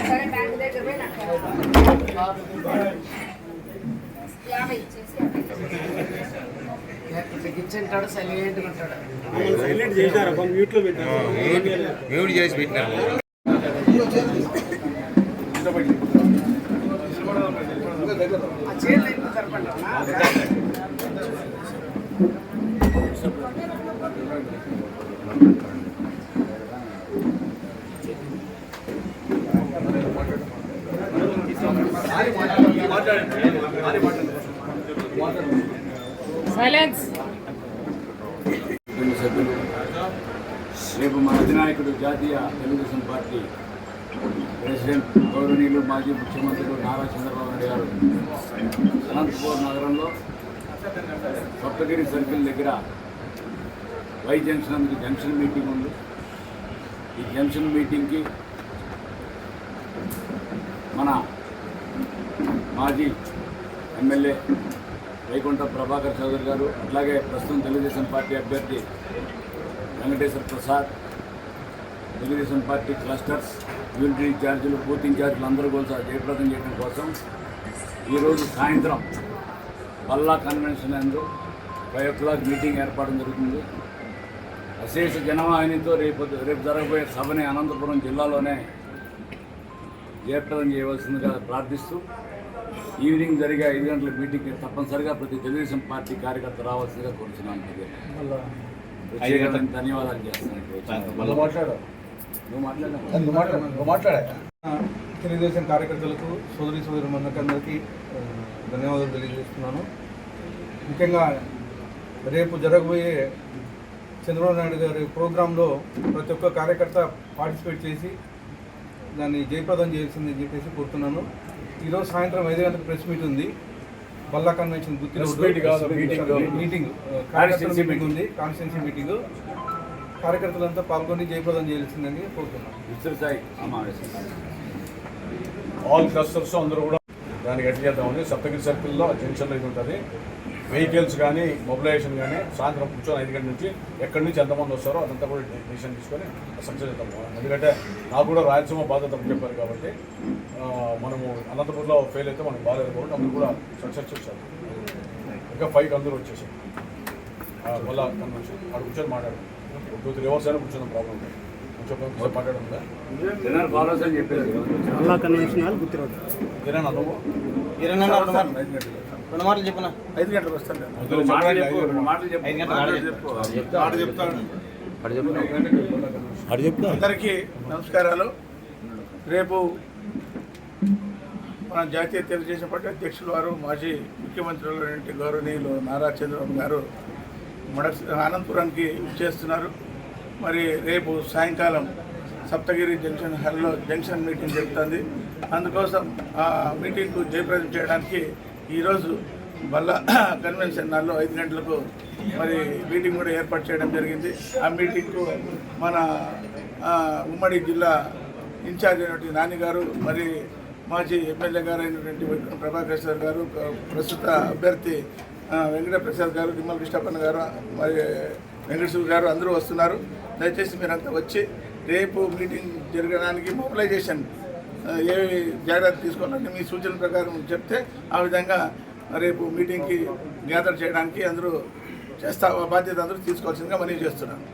సరే బ్యాంక్ దగ్గర పోయి నాకు యాభై గిచ్చింటాడు సైలెంట్గా ఉంటాడు. మ్యూట్ చేసి పెట్టినారు. సైలెన్స్ కుటుంబ సభ్యులు. రేపు మన అధినాయకుడు జాతీయ తెలుగుదేశం పార్టీ ప్రెసిడెంట్ గౌరవనీయులు మాజీ ముఖ్యమంత్రులు నారా చంద్రబాబు నాయుడు గారు. అనంతపూర్ నగరంలో సప్తగిరి సర్కిల్ దగ్గర వై జంక్షన్ అందుకు జంక్షన్ మీటింగ్ ఉంది. ఈ జంక్షన్ మీటింగ్కి మన మాజీ ఎమ్మెల్యే వైకుంఠ ప్రభాకర్ చౌదరి గారు అట్లాగే ప్రస్తుతం తెలుగుదేశం పార్టీ అభ్యర్థి Venkateswara Prasad Telugu Desam party clusters unit ఇన్ఛార్జీలు బూత్ ఇన్ఛార్జీలు అందరూ కూడా జయప్రదం చేయడం కోసం ఈరోజు సాయంత్రం పల్లా కన్వెన్షన్ అందు ఫైవ్ ఓ క్లాక్ మీటింగ్ ఏర్పాటు జరుగుతుంది. అశేష జనవాహినితో రేపు రేపు జరగబోయే సభని అనంతపురం జిల్లాలోనే జయప్రదం చేయవలసిందిగా ప్రార్థిస్తూ ఈవినింగ్ జరిగే ఐదు గంటల మీటింగ్కి తప్పనిసరిగా ప్రతి తెలుగుదేశం పార్టీ కార్యకర్త రావాల్సిందిగా కోరుతున్నాను ధన్యవాదాలు చేస్తున్నాను. నువ్వు మాట్లాడా. తెలుగుదేశం కార్యకర్తలకు సోదరి సోదరి అందరికీ ధన్యవాదాలు తెలియజేస్తున్నాను. ముఖ్యంగా రేపు జరగబోయే చంద్రబాబు నాయుడు గారి ప్రోగ్రాంలో ప్రతి ఒక్క కార్యకర్త పార్టిసిపేట్ చేసి దాన్ని జయప్రదం చేయాల్సిందని చెప్పేసి కోరుతున్నాను. ఈరోజు సాయంత్రం ఐదు గంటలకు ప్రెస్ మీట్ ఉంది. Balla convention. Meeting. Constituency meeting ఉంది. కాన్స్టిట్యున్సీ మీటింగ్ కార్యకర్తలంతా పాల్గొని జయప్రదం చేయాల్సిందని సమావేశం. ఆల్ క్లస్టర్స్ అందరూ కూడా దానికి ఎట్ చేద్దామని సప్తగిరి సర్కిల్లో జంక్షన్లో ఉంటుంది. వెహికల్స్ కానీ మొబిలైజేషన్ కానీ సాయంత్రం కూర్చొని ఐదు గంటల నుంచి ఎక్కడి నుంచి ఎంతమంది వస్తారో అదంతా కూడా డిసిషన్ తీసుకొని సక్సెస్ చేద్దాము ఎందుకంటే నాకు కూడా రాయలసీమ బాధ్యత చెప్పారు కాబట్టి మనము అనంతపురంలో ఫెయిల్ అయితే మనకు బాగాలేదు కాబట్టి అందరూ కూడా సక్సెస్ చేశారు. ఇంకా ఫైవ్ అందరూ వచ్చేసారు మళ్ళా కన్వెన్షన్ అక్కడ కూర్చొని మాట్లాడు టూ త్రీ అవర్స్ అయినా కూర్చొని ప్రాబ్లం కొంచెం అని చెప్పేసి Alla convention hall Gooty road మాటలు చెప్పిన? ఐదు గంటలకు వస్తాను. మాటలు చెప్తాను అందరికీ నమస్కారాలు. రేపు మన జాతీయ తెలుగుదేశం పార్టీ అధ్యక్షులు వారు మాజీ ముఖ్యమంత్రులు గౌరవనీయులు నారా చంద్రబాబు గారు మడ అనంతపురానికి చేస్తున్నారు. మరి రేపు సాయంకాలం సప్తగిరి జంక్షన్ హాల్లో జంక్షన్ మీటింగ్ జరుగుతుంది. అందుకోసం ఆ మీటింగ్కు జయప్రదం చేయడానికి ఈరోజు వల్ల కన్వెన్షన్ హాల్లో ఐదు గంటలకు మరి మీటింగ్ కూడా ఏర్పాటు చేయడం జరిగింది. ఆ మీటింగ్కు మన ఉమ్మడి జిల్లా ఇన్ఛార్జ్ అయినటువంటి నాని గారు మరి మాజీ ఎమ్మెల్యే గారు అయినటువంటి ప్రభాకర్ సార్ గారు ప్రస్తుత అభ్యర్థి వెంకటప్రసాద్ గారు నిమ్మల కృష్ణప్పన్న గారు మరి వెంకటేశ్వర గారు అందరూ వస్తున్నారు. దయచేసి మీరంతా వచ్చి రేపు మీటింగ్ జరగడానికి మొబిలైజేషన్ ఏవి జాగ్రత్త తీసుకోవాలని మీ సూచన ప్రకారం చెప్తే ఆ విధంగా రేపు మీటింగ్కి గ్యాదర్ చేయడానికి అందరూ చేస్తా బాధ్యత అందరూ తీసుకోవాల్సిందిగా మనవి చేస్తున్నాను.